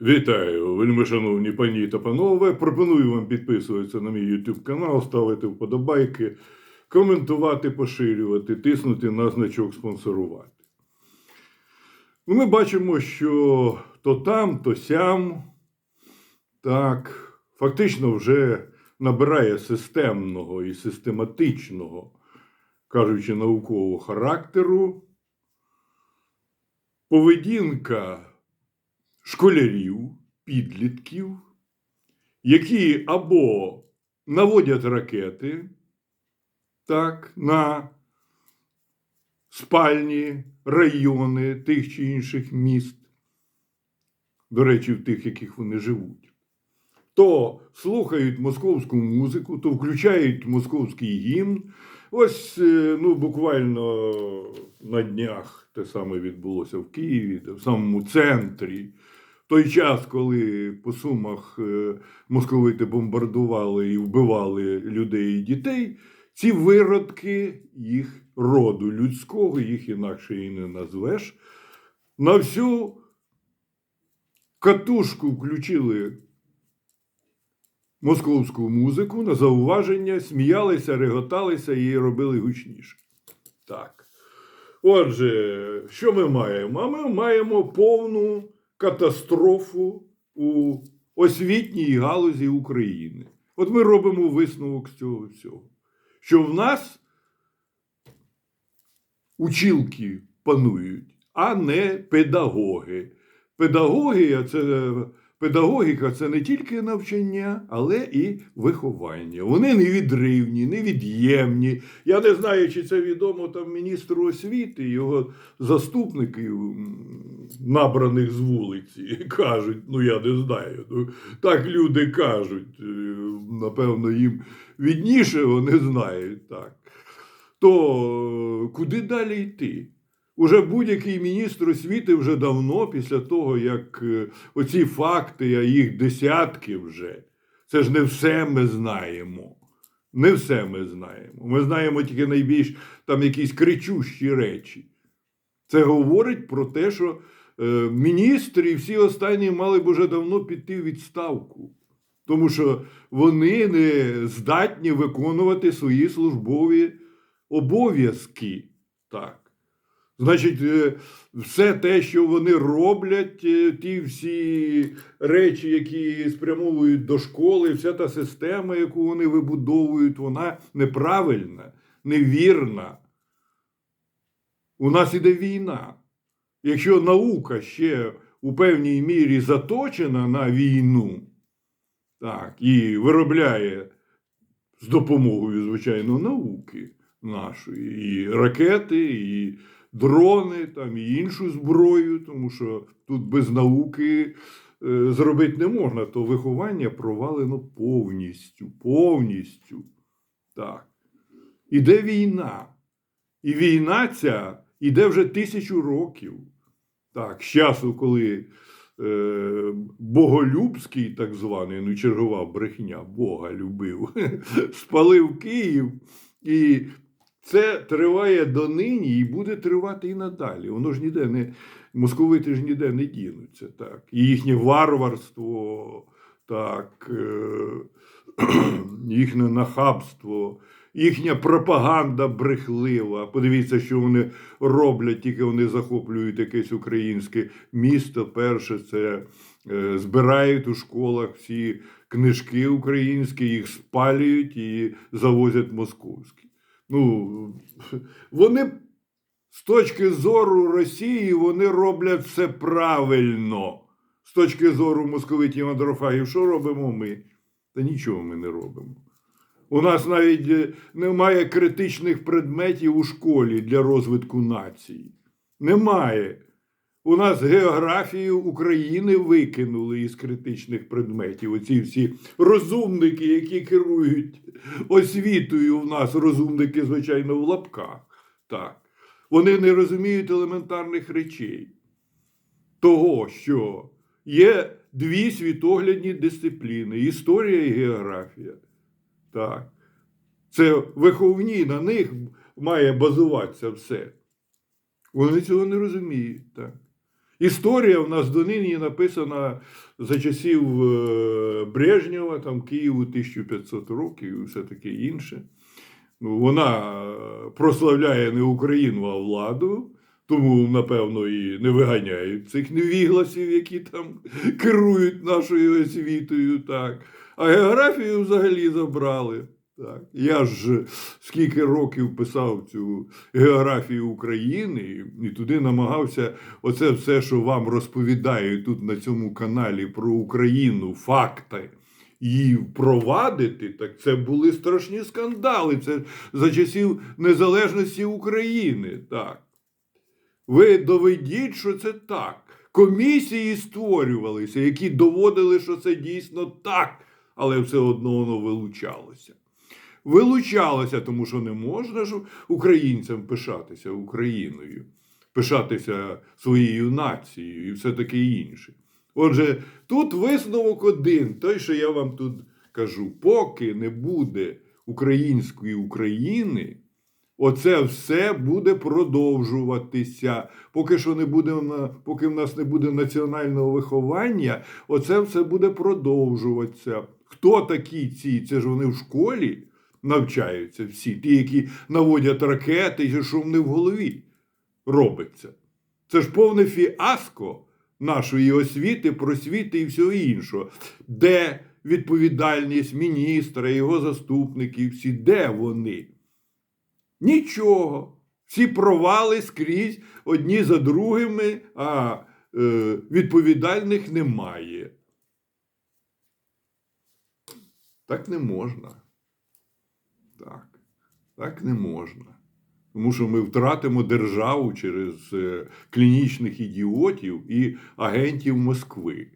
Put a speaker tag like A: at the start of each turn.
A: Вітаю, вельми шановні пані та панове. Пропоную вам підписуватися на мій YouTube канал, ставити вподобайки, коментувати, поширювати, тиснути на значок спонсорувати. Ми бачимо, що то там, то сям, так, фактично вже набирає системного і систематичного, кажучи, наукового характеру. Поведінка школярів, підлітків, які або наводять ракети так, на спальні райони тих чи інших міст, до речі, в тих, в яких вони живуть, то слухають московську музику, то включають московський гімн. Ось е, ну, буквально на днях те саме відбулося в Києві, в самому центрі. Той час, коли по сумах е, московити бомбардували і вбивали людей і дітей, ці виродки їх роду людського, їх інакше і не назвеш, на всю катушку включили московську музику на зауваження, сміялися, реготалися і робили гучніше. Так. Отже, що ми маємо? А ми маємо повну катастрофу у освітній галузі України. От ми робимо висновок з цього всього. Що в нас училки панують, а не педагоги. Педагогія це Педагогіка це не тільки навчання, але і виховання. Вони невідривні, невід'ємні. Я не знаю, чи це відомо там міністру освіти, його заступників, м, набраних з вулиці, кажуть, ну я не знаю. Ну, так люди кажуть. Е, Напевно, їм відніше вони знають так. То е, куди далі йти? Уже будь-який міністр освіти вже давно, після того, як е, оці факти, а їх десятки вже, це ж не все ми знаємо. Не все ми знаємо. Ми знаємо тільки найбільш там якісь кричущі речі. Це говорить про те, що міністри і всі останні мали б уже давно піти в відставку, тому що вони не здатні виконувати свої службові обов'язки. Так. Значить, е, все те, що вони роблять, е, ті всі речі, які спрямовують до школи, вся та система, яку вони вибудовують, вона неправильна, невірна. У нас іде війна. Якщо наука ще у певній мірі заточена на війну, так, і виробляє з допомогою, звичайно, науки нашої, і ракети, і дрони, там, і іншу зброю, тому що тут без науки е, зробити не можна, то виховання провалено повністю, повністю. Так. Іде війна. І війна ця іде вже тисячу років. Так, з часу, коли е, Боголюбський, так званий, ну чергова брехня, Бога любив, спалив Київ. І це триває донині і буде тривати і надалі. Воно ж ніде не московити ж ніде не дінуться. Так. І їхнє варварство, так, е, їхнє нахабство, їхня пропаганда брехлива. Подивіться, що вони роблять, тільки вони захоплюють якесь українське місто. Перше, це е, збирають у школах всі книжки українські, їх спалюють і завозять московські. Ну, вони з точки зору Росії вони роблять все правильно. З точки зору московитів андрофагів, що робимо ми? Та нічого ми не робимо. У нас навіть е, немає критичних предметів у школі для розвитку нації. Немає. У нас географію України викинули із критичних предметів. Оці всі розумники, які керують освітою в нас, розумники, звичайно, в лапках. Так. Вони не розуміють елементарних речей. Того, що є дві світоглядні дисципліни історія і географія. Так. Це виховні, на них має базуватися все. Вони цього не розуміють. Так. Історія в нас донині написана за часів е, Брежнєва, там Києву 1500 років і все таке інше. Ну, Вона е, прославляє не Україну, а владу. Тому, напевно, і не виганяють цих невігласів, які там керують нашою освітою. Так. А географію взагалі забрали. Так. Я ж скільки років писав цю географію України і туди намагався оце все, що вам розповідаю тут на цьому каналі про Україну, факти. І впровадити, так це були страшні скандали. Це за часів незалежності України. Так. Ви доведіть, що це так. Комісії створювалися, які доводили, що це дійсно так, але все одно воно вилучалося. Вилучалося, тому що не можна ж українцям пишатися Україною, пишатися своєю нацією і все таке інше. Отже, тут висновок один, той, що я вам тут кажу, поки не буде української України. Оце все буде продовжуватися. Поки що не буде поки в нас не буде національного виховання, оце все буде продовжуватися. Хто такі ці? Це ж вони в школі навчаються всі, ті, які наводять ракети, і що в них в голові робиться. Це ж повне фіаско нашої освіти, просвіти і всього іншого. Де відповідальність міністра, його заступників, всі, де вони? Нічого. Всі провали скрізь одні за другими, а е, відповідальних немає. Так не можна. Так. Так не можна. Тому що ми втратимо державу через е, клінічних ідіотів і агентів Москви.